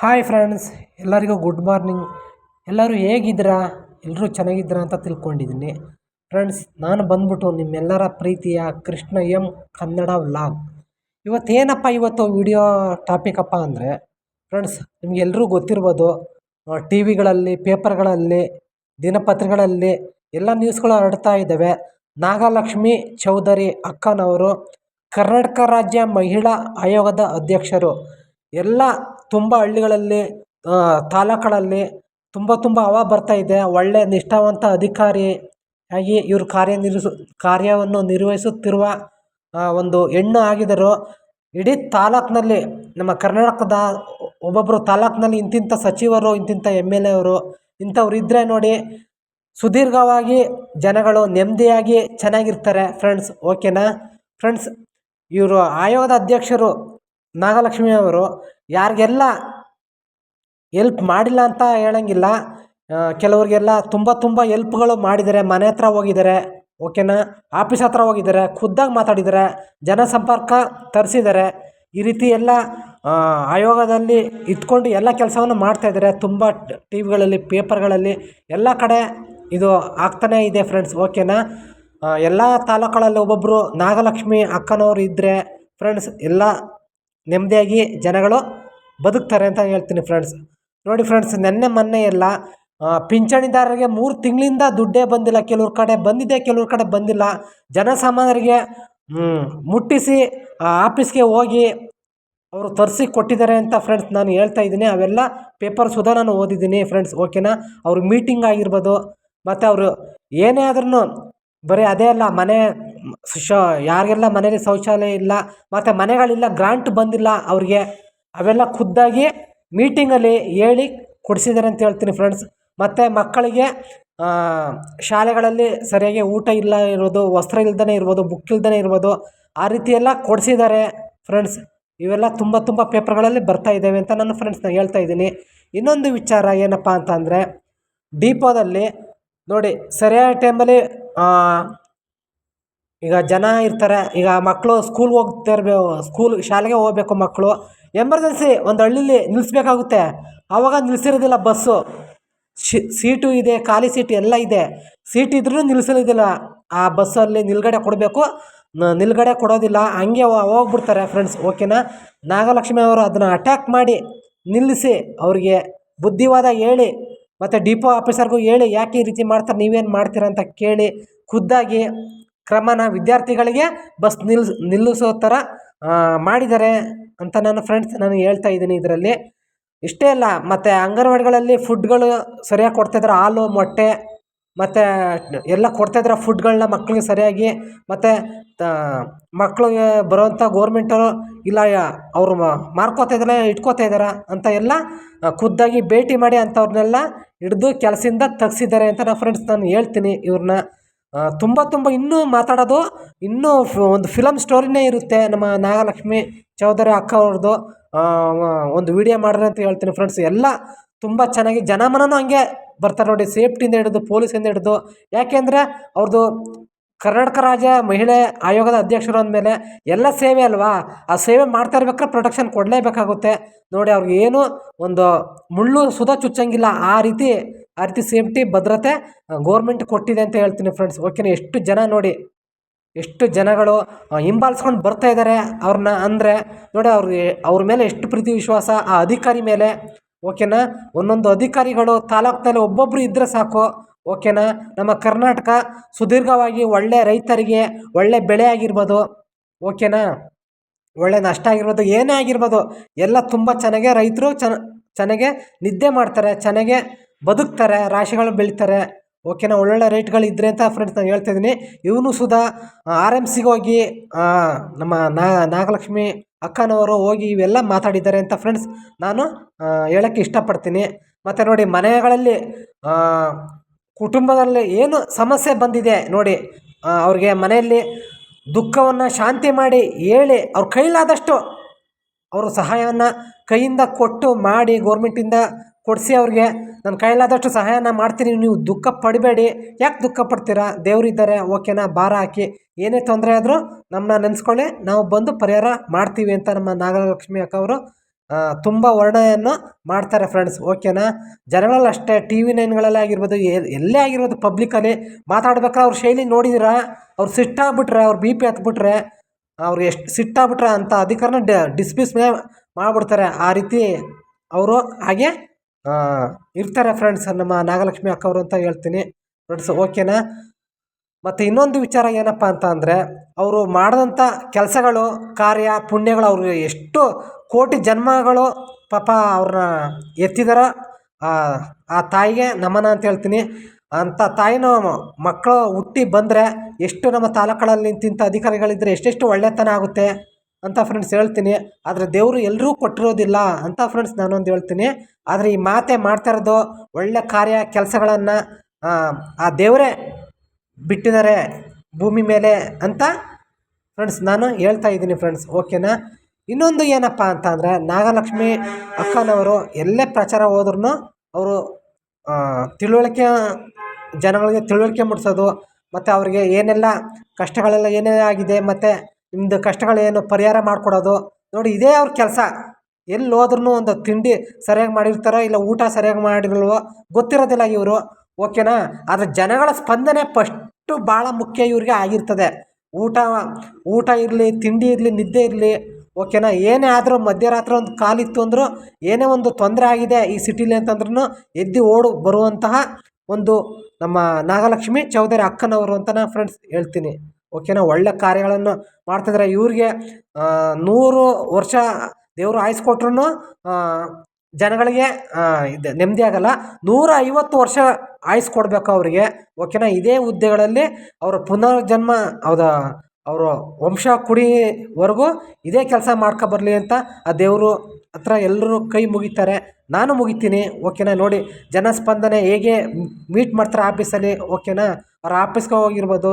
Hi friends ಎಲ್ಲರಿಗೂ good morning ಎಲ್ಲರೂ ಹೇಗಿದ್ದೀರಾ? ಎಲ್ಲರೂ ಚೆನ್ನಾಗಿದ್ದೀರಾ ಅಂತ ತಿಳ್ಕೊಂಡಿದ್ದೀನಿ. ಫ್ರೆಂಡ್ಸ್ ನಾನು ಬಂದ್ಬಿಟ್ಟು ನಿಮ್ಮೆಲ್ಲರ ಪ್ರೀತಿಯ ಕೃಷ್ಣ ಎಂ ಕನ್ನಡ ವ್ಲಾಗ್ ಇವತ್ತೇನಪ್ಪ ಇವತ್ತು ವಿಡಿಯೋ ಟಾಪಿಕ್ ಅಪ್ಪ ಅಂದರೆ ಫ್ರೆಂಡ್ಸ್ ನಿಮಗೆಲ್ಲರೂ ಗೊತ್ತಿರ್ಬೋದು ಟಿ ವಿಗಳಲ್ಲಿ ಪೇಪರ್ಗಳಲ್ಲಿ, ದಿನಪತ್ರಿಕೆಗಳಲ್ಲಿ ಎಲ್ಲ ನ್ಯೂಸ್ಗಳು ಹರಡ್ತಾ ಇದ್ದಾವೆ. ನಾಗಲಕ್ಷ್ಮಿ ಚೌಧರಿ ಅಕ್ಕನವರು ಕರ್ನಾಟಕ ರಾಜ್ಯ ಮಹಿಳಾ ಆಯೋಗದ ಅಧ್ಯಕ್ಷರು. ಎಲ್ಲ ತುಂಬ ಹಳ್ಳಿಗಳಲ್ಲಿ ತಾಲೂಕುಗಳಲ್ಲಿ ತುಂಬ ತುಂಬ ಹವಾ ಬರ್ತಾ ಇದೆ. ಒಳ್ಳೆಯ ನಿಷ್ಠಾವಂತ ಅಧಿಕಾರಿ ಆಗಿ ಇವರು ಕಾರ್ಯನಿರ್ವಹಿಸು ಕಾರ್ಯವನ್ನು ನಿರ್ವಹಿಸುತ್ತಿರುವ ಒಂದು ಹೆಣ್ಣು ಆಗಿದ್ದರು. ಇಡೀ ತಾಲೂಕಿನಲ್ಲಿ, ನಮ್ಮ ಕರ್ನಾಟಕದ ಒಬ್ಬೊಬ್ಬರು ತಾಲೂಕಿನಲ್ಲಿ ಇಂತಿಂಥ ಸಚಿವರು ಇಂತಿಂಥ ಎಂ ಎಲ್ ಎ ಅವರು, ಇಂಥವ್ರು ಇದ್ದರೆ ನೋಡಿ ಸುದೀರ್ಘವಾಗಿ ಜನಗಳು ನೆಮ್ಮದಿಯಾಗಿ ಚೆನ್ನಾಗಿರ್ತಾರೆ ಫ್ರೆಂಡ್ಸ್, ಓಕೆನಾ? ಫ್ರೆಂಡ್ಸ್, ಇವರು ಆಯೋಗದ ಅಧ್ಯಕ್ಷರು ನಾಗಲಕ್ಷ್ಮಿ ಅವರು ಯಾರಿಗೆಲ್ಲ ಎಲ್ಪ್ ಮಾಡಿಲ್ಲ ಅಂತ ಹೇಳಂಗಿಲ್ಲ. ಕೆಲವ್ರಿಗೆಲ್ಲ ತುಂಬ ತುಂಬ ಎಲ್ಪ್ಗಳು ಮಾಡಿದ್ದಾರೆ ಮನೆ ಹತ್ರ ಹೋಗಿದ್ದಾರೆ ಓಕೆನಾ ಆಫೀಸ್ ಹತ್ರ ಹೋಗಿದ್ದಾರೆ ಖುದ್ದಾಗಿ ಮಾತಾಡಿದ್ದಾರೆ ಜನ ಸಂಪರ್ಕ ತರಿಸಿದ್ದಾರೆ ಈ ರೀತಿ ಎಲ್ಲ ಆಯೋಗದಲ್ಲಿ ಇಟ್ಕೊಂಡು ಎಲ್ಲ ಕೆಲಸವನ್ನು ಮಾಡ್ತಾಯಿದ್ದಾರೆ ತುಂಬ ಟಿ ವಿಗಳಲ್ಲಿ ಪೇಪರ್ಗಳಲ್ಲಿ ಎಲ್ಲ ಕಡೆ ಇದು ಆಗ್ತಾನೇ ಇದೆ ಫ್ರೆಂಡ್ಸ್ ಓಕೆನಾ ಎಲ್ಲ ತಾಲೂಕುಗಳಲ್ಲಿ ಒಬ್ಬೊಬ್ಬರು ನಾಗಲಕ್ಷ್ಮಿ ಅಕ್ಕನವರು ಇದ್ದರೆ ಫ್ರೆಂಡ್ಸ್ ಎಲ್ಲ ನೆಮ್ಮದಿಯಾಗಿ ಜನಗಳು ಬದುಕ್ತಾರೆ ಅಂತ ಹೇಳ್ತೀನಿ ಫ್ರೆಂಡ್ಸ್ ನೋಡಿ ಫ್ರೆಂಡ್ಸ್ ನೆನ್ನೆ ಮೊನ್ನೆ ಎಲ್ಲ ಪಿಂಚಣಿದಾರರಿಗೆ ಮೂರು ತಿಂಗಳಿಂದ ದುಡ್ಡೇ ಬಂದಿಲ್ಲ, ಕೆಲವ್ರ ಕಡೆ ಬಂದಿದೆ, ಕೆಲವ್ರ ಕಡೆ ಬಂದಿಲ್ಲ. ಜನಸಾಮಾನ್ಯರಿಗೆ ಮುಟ್ಟಿಸಿ ಆಫೀಸ್ಗೆ ಹೋಗಿ ಅವರು ತರಿಸಿ ಕೊಟ್ಟಿದ್ದಾರೆ ಅಂತ ಫ್ರೆಂಡ್ಸ್ ನಾನು ಹೇಳ್ತಾ ಇದ್ದೀನಿ. ಅವೆಲ್ಲ ಪೇಪರ್ ಸುಧಾ ನಾನು ಓದಿದ್ದೀನಿ ಫ್ರೆಂಡ್ಸ್ ಓಕೆನಾ ಅವ್ರ ಮೀಟಿಂಗ್ ಆಗಿರ್ಬೋದು, ಮತ್ತು ಅವರು ಏನೇ ಆದ್ರೂ ಬರೀ ಅದೇ ಅಲ್ಲ, ಮನೆ, ಶ, ಯಾರಿಗೆಲ್ಲ ಮನೇಲಿ ಶೌಚಾಲಯ ಇಲ್ಲ, ಮತ್ತು ಮನೆಗಳಿಲ್ಲ ಗ್ರಾಂಟ್ ಬಂದಿಲ್ಲ ಅವ್ರಿಗೆ. ಅವೆಲ್ಲ ಖುದ್ದಾಗಿ ಮೀಟಿಂಗಲ್ಲಿ ಹೇಳಿ ಕೊಡಿಸಿದ್ದಾರೆ ಅಂತ ಹೇಳ್ತೀನಿ ಫ್ರೆಂಡ್ಸ್ ಮತ್ತು ಮಕ್ಕಳಿಗೆ ಶಾಲೆಗಳಲ್ಲಿ ಸರಿಯಾಗಿ ಊಟ ಇಲ್ಲ ಇರೋದು, ವಸ್ತ್ರ ಇಲ್ದೇ ಇರ್ಬೋದು ಬುಕ್ ಇಲ್ದೇ ಇರ್ಬೋದು, ಆ ರೀತಿ ಎಲ್ಲ ಕೊಡಿಸಿದ್ದಾರೆ ಫ್ರೆಂಡ್ಸ್ ಇವೆಲ್ಲ ತುಂಬ ತುಂಬ ಪೇಪರ್ಗಳಲ್ಲಿ ಬರ್ತಾ ಇದ್ದಾವೆ ಅಂತ ನಾನು ಫ್ರೆಂಡ್ಸ್ ನಾನು ಹೇಳ್ತಾ ಇದ್ದೀನಿ. ಇನ್ನೊಂದು ವಿಚಾರ ಏನಪ್ಪ ಅಂತ ಅಂದರೆ ಡಿಪೋದಲ್ಲಿ ನೋಡಿ ಸರಿಯಾದ ಟೈಮಲ್ಲಿ ಈಗ ಜನ ಇರ್ತಾರೆ, ಈಗ ಮಕ್ಕಳು ಸ್ಕೂಲ್ಗೆ ಹೋಗ್ತಾ ಇರಬೇಕು ಸ್ಕೂಲ್ ಶಾಲೆಗೆ ಹೋಗ್ಬೇಕು ಮಕ್ಕಳು ಎಮರ್ಜೆನ್ಸಿ ಒಂದು ಹಳ್ಳಿಲಿ ನಿಲ್ಲಿಸ್ಬೇಕಾಗುತ್ತೆ ಆವಾಗ ನಿಲ್ಲಿಸಿರೋದಿಲ್ಲ ಬಸ್ಸು ಸೀಟು ಇದೆ, ಖಾಲಿ ಸೀಟು ಎಲ್ಲ ಇದೆ. ಸೀಟ್ ಇದ್ರೂ ನಿಲ್ಲಿಸೋದಿಲ್ಲ ಆ ಬಸ್ಸಲ್ಲಿ ನಿಲ್ಗಡೆ ಕೊಡಬೇಕು. ನಿಲ್ಗಡೆ ಕೊಡೋದಿಲ್ಲ. ಹಂಗೆ ಹೋಗ್ಬಿಡ್ತಾರೆ ಫ್ರೆಂಡ್ಸ್ ಓಕೆನಾ ನಾಗಲಕ್ಷ್ಮಿ ಅವರು ಅದನ್ನು ಅಟ್ಯಾಕ್ ಮಾಡಿ ನಿಲ್ಲಿಸಿ, ಅವ್ರಿಗೆ ಬುದ್ಧಿವಾದ ಹೇಳಿ, ಮತ್ತು ಡಿಪೋ ಆಫೀಸರ್ಗೂ ಹೇಳಿ, ಯಾಕೆ ಈ ರೀತಿ ಮಾಡ್ತಾರೆ ನೀವೇನು ಮಾಡ್ತೀರ ಅಂತ ಕೇಳಿ, ಖುದ್ದಾಗಿ ಕ್ರಮನ ವಿದ್ಯಾರ್ಥಿಗಳಿಗೆ ಬಸ್ ನಿಲ್ಸ್, ನಿಲ್ಲಿಸೋ ಥರ ಮಾಡಿದ್ದಾರೆ ಅಂತ ನಾನು ಫ್ರೆಂಡ್ಸ್ ನಾನು ಹೇಳ್ತಾ ಇದ್ದೀನಿ ಇದರಲ್ಲಿ. ಇಷ್ಟೇ ಅಲ್ಲ, ಮತ್ತು ಅಂಗನವಾಡಿಗಳಲ್ಲಿ ಫುಡ್ಗಳು ಸರಿಯಾಗಿ ಕೊಡ್ತಾಯಿದ್ದಾರೆ ಹಾಲು, ಮೊಟ್ಟೆ, ಮತ್ತು ಎಲ್ಲ ಕೊಡ್ತಾಯಿದ್ದಾರೆ ಫುಡ್ಗಳನ್ನ ಮಕ್ಕಳಿಗೆ ಸರಿಯಾಗಿ. ಮತ್ತು ಮಕ್ಕಳಿಗೆ ಬರುವಂಥ ಗೋರ್ಮೆಂಟವರು ಇಲ್ಲ ಅವರು ಮಾರ್ಕೋತಾ ಇದ್ದಾರೆ, ಇಟ್ಕೋತಾ ಇದ್ದಾರೆ ಅಂತ ಎಲ್ಲ ಖುದ್ದಾಗಿ ಭೇಟಿ ಮಾಡಿ ಅಂಥವ್ರನ್ನೆಲ್ಲ ಹಿಡ್ದು ಕೆಲಸದಿಂದ ತೆಗ್ಸಿದ್ದಾರೆ ಅಂತ ನಾನು ಫ್ರೆಂಡ್ಸ್ ನಾನು ಹೇಳ್ತೀನಿ ಇವ್ರನ್ನ. ತುಂಬ ತುಂಬ ಇನ್ನೂ ಮಾತಾಡೋದು, ಇನ್ನೂ ಒಂದು ಫಿಲಮ್ ಸ್ಟೋರಿನೇ ಇರುತ್ತೆ ನಮ್ಮ ನಾಗಲಕ್ಷ್ಮಿ ಚೌಧರಿ ಅಕ್ಕ ಅವ್ರದ್ದು. ಒಂದು ವೀಡಿಯೋ ಮಾಡಿದ್ರೆ ಅಂತ ಹೇಳ್ತೀನಿ ಫ್ರೆಂಡ್ಸ್ ಎಲ್ಲ ತುಂಬ ಚೆನ್ನಾಗಿ ಜನಮನನೂ ಹಂಗೆ ಬರ್ತಾರೆ ನೋಡಿ ಸೇಫ್ಟಿಯಿಂದ ಹಿಡಿದು ಪೊಲೀಸಿಂದ ಹಿಡಿದು. ಯಾಕೆಂದರೆ ಅವ್ರದ್ದು ಕರ್ನಾಟಕ ರಾಜ್ಯ ಮಹಿಳೆ ಆಯೋಗದ ಅಧ್ಯಕ್ಷರು ಅಂದಮೇಲೆ ಎಲ್ಲ ಸೇವೆ ಅಲ್ವಾ? ಆ ಸೇವೆ ಮಾಡ್ತಾ ಇರ್ಬೇಕಾದ್ರೆ ಪ್ರೊಟೆಕ್ಷನ್ ಕೊಡಲೇಬೇಕಾಗುತ್ತೆ. ನೋಡಿ, ಅವ್ರಿಗೆ ಏನು ಒಂದು ಮುಳ್ಳು ಸುಧಾ ಚುಚ್ಚಂಗಿಲ್ಲ. ಆ ರೀತಿ ಆ ರೀತಿ ಸೇಫ್ಟಿ, ಭದ್ರತೆ ಗೋರ್ಮೆಂಟ್ ಕೊಟ್ಟಿದೆ ಅಂತ ಹೇಳ್ತೀನಿ ಫ್ರೆಂಡ್ಸ್ ಓಕೆನಾ ಎಷ್ಟು ಜನ ನೋಡಿ, ಎಷ್ಟು ಜನಗಳು ಹಿಂಬಾಲಿಸ್ಕೊಂಡು ಬರ್ತಾ ಇದ್ದಾರೆ ಅವ್ರನ್ನ ಅಂದರೆ, ನೋಡಿ ಅವ್ರಿಗೆ ಅವ್ರ ಮೇಲೆ ಎಷ್ಟು ಪ್ರೀತಿ, ವಿಶ್ವಾಸ, ಆ ಅಧಿಕಾರಿ ಮೇಲೆ. ಓಕೆನಾ ಒಂದೊಂದು ಅಧಿಕಾರಿಗಳು ತಾಲೂಕಿನಲ್ಲಿ ಒಬ್ಬೊಬ್ಬರು ಇದ್ದರೆ ಸಾಕು. ಓಕೆನಾ ನಮ್ಮ ಕರ್ನಾಟಕ ಸುದೀರ್ಘವಾಗಿ ಒಳ್ಳೆ ರೈತರಿಗೆ ಒಳ್ಳೆ ಬೆಳೆ ಆಗಿರ್ಬೋದು. ಓಕೆನಾ ಒಳ್ಳೆ ನಷ್ಟ ಆಗಿರ್ಬೋದು, ಏನೇ ಆಗಿರ್ಬೋದು, ಎಲ್ಲ ತುಂಬ ಚೆನ್ನಾಗೆ ರೈತರು ಚೆನ್ನ, ಚೆನ್ನಾಗೆ ನಿದ್ದೆ ಮಾಡ್ತಾರೆ, ಚೆನ್ನಾಗೆ ಬದುಕ್ತಾರೆ, ರಾಶಿಗಳು ಬೆಳಿತಾರೆ. ಓಕೆನಾ ಒಳ್ಳೊಳ್ಳೆ ರೇಟ್ಗಳು ಇದ್ರೆ ಅಂತ ಫ್ರೆಂಡ್ಸ್ ನಾನು ಹೇಳ್ತಾ ಇದ್ದೀನಿ. ಇವನು ಸುಧಾ ಆರ್ ಎಂ ಸಿಗೆ ಹೋಗಿ ನಮ್ಮ ನಾಗಲಕ್ಷ್ಮಿ ಅಕ್ಕನವರು ಹೋಗಿ ಇವೆಲ್ಲ ಮಾತಾಡಿದ್ದಾರೆ ಅಂತ ಫ್ರೆಂಡ್ಸ್ ನಾನು ಹೇಳೋಕ್ಕೆ ಇಷ್ಟಪಡ್ತೀನಿ. ಮತ್ತು ನೋಡಿ, ಮನೆಗಳಲ್ಲಿ ಕುಟುಂಬದಲ್ಲಿ ಏನು ಸಮಸ್ಯೆ ಬಂದಿದೆ ನೋಡಿ ಅವ್ರಿಗೆ ಮನೆಯಲ್ಲಿ ದುಃಖವನ್ನು ಶಾಂತಿ ಮಾಡಿ ಹೇಳಿ, ಅವ್ರ ಕೈಲಾದಷ್ಟು ಅವರು ಸಹಾಯವನ್ನು ಕೈಯಿಂದ ಕೊಟ್ಟು ಮಾಡಿ ಗೋರ್ಮೆಂಟಿಂದ ಕೊಡಿಸಿ ಅವ್ರಿಗೆ ನನ್ನ ಕೈಲಾದಷ್ಟು ಸಹಾಯನ ಮಾಡ್ತೀನಿ, ನೀವು ದುಃಖ ಪಡಬೇಡಿ. ಯಾಕೆ ದುಃಖ ಪಡ್ತೀರಾ? ದೇವರಿದ್ದಾರೆ, ಓಕೆನಾ, ಭಾರ ಹಾಕಿ. ಏನೇ ತೊಂದರೆ ಆದರೂ ನಮ್ಮನ್ನ ನೆನೆಸ್ಕೊಳ್ಳಿ, ನಾವು ಬಂದು ಪರಿಹಾರ ಮಾಡ್ತೀವಿ ಅಂತ ನಮ್ಮ ನಾಗಲಕ್ಷ್ಮಿ ಅಕ್ಕ ಅವರು ತುಂಬ ವರ್ಣನೆಯನ್ನು ಮಾಡ್ತಾರೆ ಫ್ರೆಂಡ್ಸ್ ಓಕೆನಾ? ಜನಗಳಲ್ಲಿ ಅಷ್ಟೇ, ಟಿ ವಿ ನೈನ್ಗಳಲ್ಲೇ ಆಗಿರ್ಬೋದು ಎಲ್- ಎಲ್ಲೇ ಆಗಿರ್ಬೋದು ಪಬ್ಲಿಕಲ್ಲಿ ಮಾತಾಡ್ಬೇಕಾದ್ರೆ ಅವ್ರ ಶೈಲಿ ನೋಡಿದಿರಾ? ಅವ್ರು ಸಿಟ್ಟಾಗ್ಬಿಟ್ರೆ, ಅವ್ರು ಬಿ ಪಿ ಹತ್ಬಿಟ್ರೆ, ಅವ್ರು ಎಷ್ಟು ಸಿಟ್ಟಾಗ್ಬಿಟ್ರೆ ಅಂತ ಅಧಿಕಾರನ ಡಿಸ್ಮಿಸ್ ಮೇ ಮಾಡಿಬಿಡ್ತಾರೆ. ಆ ರೀತಿ ಅವರು ಹಾಗೆ ಇರ್ತಾರೆ ಫ್ರೆಂಡ್ಸ್ ನಮ್ಮ ನಾಗಲಕ್ಷ್ಮಿ ಅಕ್ಕವರು ಅಂತ ಹೇಳ್ತೀನಿ. ಫ್ರೆಂಡ್ಸ್ ಓಕೆನಾ ಮತ್ತು ಇನ್ನೊಂದು ವಿಚಾರ ಏನಪ್ಪ ಅಂತ ಅಂದರೆ, ಅವರು ಮಾಡಿದಂಥ ಕೆಲಸಗಳು, ಕಾರ್ಯ, ಪುಣ್ಯಗಳು ಅವರು ಎಷ್ಟು ಕೋಟಿ ಜನ್ಮಗಳು ಪಾಪ ಅವ್ರನ್ನ ಎತ್ತಿದಾರ, ಆ ತಾಯಿಗೆ ನಮನ ಅಂತ ಹೇಳ್ತೀನಿ. ಅಂಥ ತಾಯಿನ ಮಕ್ಕಳು ಹುಟ್ಟಿ ಬಂದರೆ ಎಷ್ಟು ನಮ್ಮ ತಾಲೂಕುಗಳಲ್ಲಿ ನಿಂತಿಂಥ ಅಧಿಕಾರಿಗಳಿದ್ದರೆ ಎಷ್ಟೆಷ್ಟು ಒಳ್ಳೆತನ ಆಗುತ್ತೆ. ಅಂತ ಫ್ರೆಂಡ್ಸ್ ಹೇಳ್ತೀನಿ. ಆದರೆ ದೇವರು ಎಲ್ಲರೂ ಕೊಟ್ಟಿರೋದಿಲ್ಲ ಅಂತ ಫ್ರೆಂಡ್ಸ್ ನಾನೊಂದು ಹೇಳ್ತೀನಿ. ಆದರೆ ಈ ಮಾತೆ ಮಾಡ್ತಾ ಇರೋದು ಒಳ್ಳೆ ಕಾರ್ಯ, ಕೆಲಸಗಳನ್ನು, ಆ ದೇವರೇ ಬಿಟ್ಟಿದ್ದಾರೆ ಭೂಮಿ ಮೇಲೆ ಅಂತ ಫ್ರೆಂಡ್ಸ್ ನಾನು ಹೇಳ್ತಾ ಇದ್ದೀನಿ ಫ್ರೆಂಡ್ಸ್ ಓಕೆನಾ ಇನ್ನೊಂದು ಏನಪ್ಪ ಅಂತ ಅಂದರೆ ನಾಗಲಕ್ಷ್ಮಿ ಅಕ್ಕನವರು ಎಲ್ಲೇ ಪ್ರಚಾರ ಹೋದ್ರೂ ಅವರು ತಿಳುವಳಿಕೆ, ಜನಗಳಿಗೆ ತಿಳುವಳಿಕೆ ಮೂಡಿಸೋದು, ಮತ್ತು ಅವರಿಗೆ ಏನೆಲ್ಲ ಕಷ್ಟಗಳೆಲ್ಲ ಏನೇ ಆಗಿದೆ ಮತ್ತು ನಿಮ್ಮದು ಕಷ್ಟಗಳೇನು ಪರಿಹಾರ ಮಾಡಿಕೊಡೋದು? ನೋಡಿ, ಇದೇ ಅವ್ರ ಕೆಲಸ. ಎಲ್ಲಿ ಹೋದ್ರೂ ಒಂದು ತಿಂಡಿ ಸರಿಯಾಗಿ ಮಾಡಿರ್ತಾರೋ ಇಲ್ಲ ಊಟ ಸರಿಯಾಗಿ ಮಾಡಿರಲ್ವೋ ಗೊತ್ತಿರೋದಿಲ್ಲ ಇವರು. ಓಕೆನಾ? ಆದರೆ ಜನಗಳ ಸ್ಪಂದನೆ ಫಸ್ಟು ಭಾಳ ಮುಖ್ಯ ಇವ್ರಿಗೆ ಆಗಿರ್ತದೆ. ಊಟ ಊಟ ಇರಲಿ, ತಿಂಡಿ ಇರಲಿ, ನಿದ್ದೆ ಇರಲಿ, ಓಕೆನಾ? ಏನೇ ಆದರೂ ಮಧ್ಯರಾತ್ರಿ ಒಂದು ಕಾಲಿತ್ತು ಅಂದರೂ ಏನೇ ಒಂದು ತೊಂದರೆ ಆಗಿದೆ ಈ ಸಿಟಿಲಿ ಅಂತಂದ್ರೂ ಎದ್ದು ಓಡು ಬರುವಂತಹ ಒಂದು ನಮ್ಮ ನಾಗಲಕ್ಷ್ಮಿ ಚೌಧರಿ ಅಕ್ಕನವರು ಅಂತ ನಾನು ಫ್ರೆಂಡ್ಸ್ ಹೇಳ್ತೀನಿ. ಓಕೆನಾ ಒಳ್ಳೆ ಕಾರ್ಯಗಳನ್ನು ಮಾಡ್ತಿದ್ದಾರೆ ಇವ್ರಿಗೆ ನೂರು ವರ್ಷ ದೇವರು ಆಯುಸ್ ಕೊಟ್ರೂ ಜನಗಳಿಗೆ ಇದು ನೆಮ್ಮದಿ ಆಗಲ್ಲ. ನೂರ ಐವತ್ತು ವರ್ಷ ಆಯುಸ್ ಕೊಡಬೇಕು ಅವರಿಗೆ. ಓಕೆನಾ, ಇದೇ ಹುದ್ದೆಗಳಲ್ಲಿ ಅವರ ಪುನರ್ಜನ್ಮ ಹೌದಾ ಅವರು ವಂಶ ಕುಡಿವರೆಗೂ ಇದೇ ಕೆಲಸ ಮಾಡ್ಕೊ ಬರಲಿ ಅಂತ ಆ ದೇವರು ಹತ್ರ ಎಲ್ಲರೂ ಕೈ ಮುಗಿತಾರೆ. ನಾನು ಮುಗಿತೀನಿ. ಓಕೆನಾ, ನೋಡಿ, ಜನಸ್ಪಂದನೆ ಹೇಗೆ ಮೀಟ್ ಮಾಡ್ತಾರೆ ಆಫೀಸಲ್ಲಿ. ಓಕೆನಾ, ಅವ್ರ ಆಫೀಸ್ಗೆ ಹೋಗಿರ್ಬೋದು.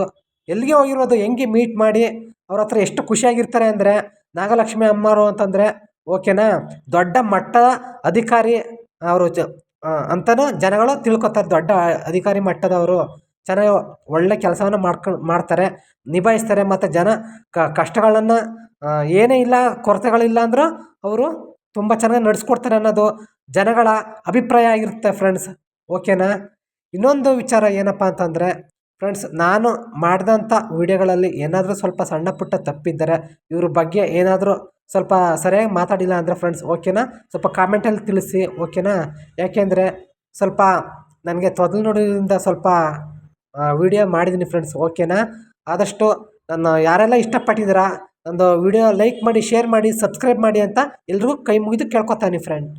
ಎಲ್ಲಿಗೆ ಹೋಗಿರೋದು, ಹೆಂಗೆ ಮೀಟ್ ಮಾಡಿ, ಅವ್ರ ಹತ್ರ ಎಷ್ಟು ಖುಷಿಯಾಗಿರ್ತಾರೆ ಅಂದರೆ, ನಾಗಲಕ್ಷ್ಮಿ ಅಮ್ಮರು ಅಂತಂದರೆ, ಓಕೆನಾ? ದೊಡ್ಡ ಮಟ್ಟ ಅಧಿಕಾರಿ ಅವರು ಜ ಅಂತಲೂ ಜನಗಳು ತಿಳ್ಕೊತಾರೆ, ದೊಡ್ಡ ಅಧಿಕಾರಿ ಮಟ್ಟದವರು. ಚೆನ್ನಾಗಿ ಒಳ್ಳೆ ಕೆಲಸವನ್ನು ಮಾಡ್ಕೊಂಡು ಮಾಡ್ತಾರೆ, ನಿಭಾಯಿಸ್ತಾರೆ, ಮತ್ತು ಜನ ಕಷ್ಟಗಳನ್ನು ಏನೇ ಇಲ್ಲ, ಕೊರತೆಗಳಿಲ್ಲ ಅಂದರೂ ಅವರು ತುಂಬ ಚೆನ್ನಾಗಿ ನಡೆಸ್ಕೊಡ್ತಾರೆ ಅನ್ನೋದು ಜನಗಳ ಅಭಿಪ್ರಾಯ ಆಗಿರುತ್ತೆ ಫ್ರೆಂಡ್ಸ್ ಓಕೆನಾ? ಇನ್ನೊಂದು ವಿಚಾರ ಏನಪ್ಪ ಅಂತಂದರೆ ಫ್ರೆಂಡ್ಸ್ ನಾನು ಮಾಡಿದಂಥ ವೀಡಿಯೋಗಳಲ್ಲಿ ಏನಾದರೂ ಸ್ವಲ್ಪ ಸಣ್ಣ ಪುಟ್ಟ ತಪ್ಪಿದ್ದರೆ ಇವ್ರ ಬಗ್ಗೆ ಏನಾದರೂ ಸ್ವಲ್ಪ ಸರಿಯಾಗಿ ಮಾತಾಡಿಲ್ಲ ಅಂದರೆ ಫ್ರೆಂಡ್ಸ್ ಓಕೆನಾ ಸ್ವಲ್ಪ ಕಾಮೆಂಟಲ್ಲಿ ತಿಳಿಸಿ ಓಕೆನಾ ಯಾಕೆಂದರೆ ಸ್ವಲ್ಪ ನನಗೆ ತೊದಲು ನೋಡೋದ್ರಿಂದ ಸ್ವಲ್ಪ ವೀಡಿಯೋ ಮಾಡಿದ್ದೀನಿ ಫ್ರೆಂಡ್ಸ್ ಓಕೆನಾ ಆದಷ್ಟು ನನ್ನ ಯಾರೆಲ್ಲ ಇಷ್ಟಪಟ್ಟಿದ್ದೀರಾ ನಂದು ವೀಡಿಯೋ ಲೈಕ್ ಮಾಡಿ ಶೇರ್ ಮಾಡಿ ಸಬ್ಸ್ಕ್ರೈಬ್ ಮಾಡಿ ಅಂತ ಎಲ್ರಿಗೂ ಕೈ ಮುಗಿದು ಕೇಳ್ಕೊತಾನೆ ಫ್ರೆಂಡ್